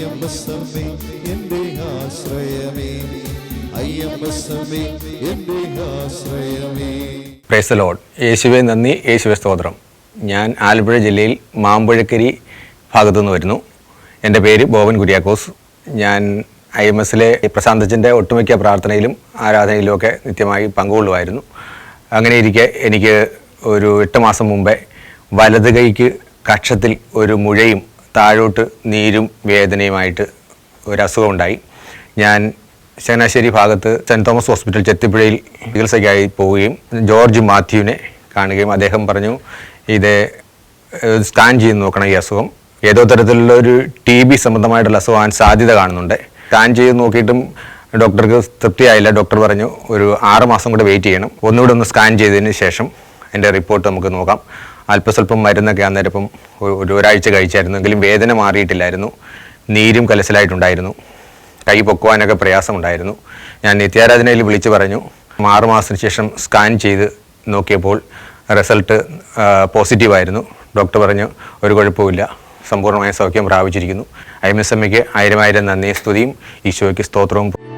അയ്യമ്പസമ്മേ എന്റെ ആശ്രയമേ. അയ്യമ്പസമ്മേ എന്റെ ആശ്രയമേ. Praise load യേശുവെ നന്ദി. യേശുവെ സ്തോത്രം. ഞാൻ ആലപ്പുഴ ജില്ലയിൽ മാമ്പഴക്കരി ഭാഗത്തു നിന്ന് വരുന്നു. എന്റെ പേര് ബോബൻ കുര്യാക്കോസ്. ഞാൻ ഐ എം എസിലെ പ്രശാന്തച്ചന്റെ ഒട്ടുമിക്ക പ്രാർത്ഥനയിലും ആരാധനയിലും ഒക്കെ നിത്യമായി പങ്കുകൊള്ളുമായിരുന്നു. അങ്ങനെ ഇരിക്കെ എനിക്ക് ഒരു എട്ട് മാസം മുമ്പേ വലത് കൈക്ക് കക്ഷത്തിൽ ഒരു മുഴയും താഴോട്ട് നീരും വേദനയുമായിട്ട് ഒരു അസുഖമുണ്ടായി ഞാൻ ചങ്ങനാശ്ശേരി ഭാഗത്ത് സെന്റ് തോമസ് ഹോസ്പിറ്റൽ ചെത്തിപ്പുഴയിൽ ചികിത്സയ്ക്കായി പോവുകയും ജോർജ് മാത്യുവിനെ കാണുകയും അദ്ദേഹം പറഞ്ഞു ഇത് സ്കാൻ ചെയ്ത് നോക്കണം ഈ അസുഖം. ഏതോ തരത്തിലുള്ള ഒരു ടി ബി സംബന്ധമായിട്ടുള്ള അസുഖമാകാൻ സാധ്യത കാണുന്നുണ്ട്. സ്കാൻ ചെയ്ത് നോക്കിയിട്ടും ഡോക്ടർക്ക് തൃപ്തിയായില്ല. ഡോക്ടർ പറഞ്ഞു ഒരു ആറ് മാസം കൂടെ വെയിറ്റ് ചെയ്യണം. ഒന്നുകൂടെ ഒന്ന് സ്കാൻ ചെയ്തതിന് ശേഷം എന്റെ റിപ്പോർട്ട് നമുക്ക് നോക്കാം. അല്പസ്വല്പം മരുന്നൊക്കെ അന്നേരം ഇപ്പം ഒരു- ഒരു ഒരാഴ്ച കഴിച്ചായിരുന്നു. എങ്കിലും വേദന മാറിയിട്ടില്ലായിരുന്നു. നീരും കലശലായിട്ടുണ്ടായിരുന്നു. കൈ പൊക്കുവാനൊക്കെ പ്രയാസമുണ്ടായിരുന്നു. ഞാൻ നിത്യാരാധനയിൽ വിളിച്ചു പറഞ്ഞു. ആറ് മാസത്തിന് ശേഷം സ്കാൻ ചെയ്ത് നോക്കിയപ്പോൾ റിസൾട്ട് പോസിറ്റീവായിരുന്നു. ഡോക്ടർ പറഞ്ഞു ഒരു കുഴപ്പമില്ല സമ്പൂർണമായ സൗഖ്യം പ്രാപിച്ചിരിക്കുന്നു. ഐ എം എസ് എമ്മയ്ക്ക് ആയിരം ആയിരം നന്ദി. സ്തുതിയും. ഈശോയ്ക്ക് സ്തോത്രവും.